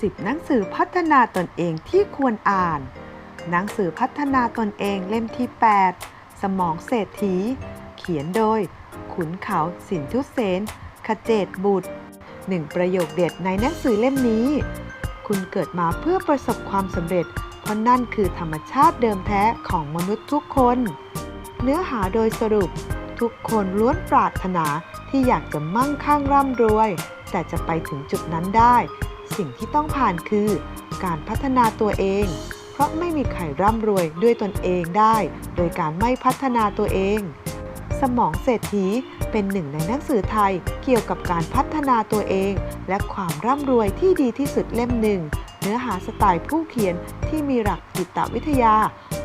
10 หนังสือพัฒนาตนเองที่ควรอ่าน หนังสือพัฒนาตนเองเล่มที่ 8 สมองเศรษฐี เขียนโดย ขุนเขาสินทุเสนขเจตบุตรหนึ่งประโยคเด็ดในหนังสือเล่มนี้ คุณเกิดมาเพื่อประสบความสำเร็จ เพราะนั่นคือธรรมชาติเดิมแท้ของมนุษย์ทุกคน เนื้อหาโดยสรุป ทุกคนล้วนปรารถนาที่อยากจะมั่งคั่งร่ำรวย แต่จะไปถึงจุดนั้นได้ สิ่งที่ต้องผ่านคือ การพัฒนาตัวเอง เพราะไม่มีใครร่ำรวยด้วยตนเองได้ โดยการไม่พัฒนาตัวเอง สมองเศรษฐีเป็นหนึ่งในหนังสือไทยเกี่ยวกับการพัฒนาตัวเอง และความร่ำรวยที่ดีที่สุดเล่มหนึ่ง เนื้อหาสไตล์ผู้เขียนที่มีหลักจิตวิทยา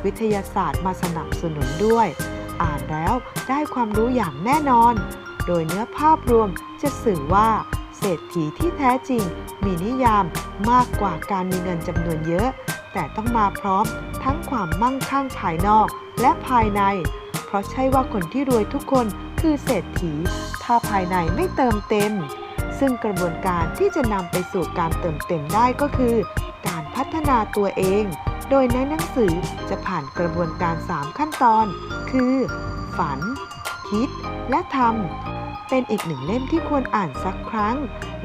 วิทยาศาสตร์มาสนับสนุนด้วย อ่านแล้วได้ความรู้อย่างแน่นอน โดยเนื้อภาพรวมจะสื่อว่า เศรษฐีที่แท้จริง มีนิยามมากกว่าการมีเงินจำนวนเยอะ แต่ต้องมาพร้อมทั้งความมั่งคั่งภายนอกและภายใน เพราะใช่ว่าคนที่รวยทุกคนคือเศรษฐี ถ้าภายในไม่เติมเต็ม ซึ่งกระบวนการที่จะนำไปสู่การเติมเต็มได้ก็คือ การพัฒนาตัวเอง โดยในหนังสือจะผ่านกระบวนการ 3 ขั้นตอน คือ ฝัน คิด และทำ เป็นอีกหนึ่งเล่มที่ควรอ่านสักครั้ง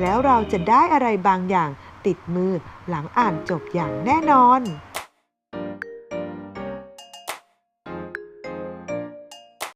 แล้วเราจะได้อะไรบางอย่างติดมือหลังอ่านจบอย่างแน่นอน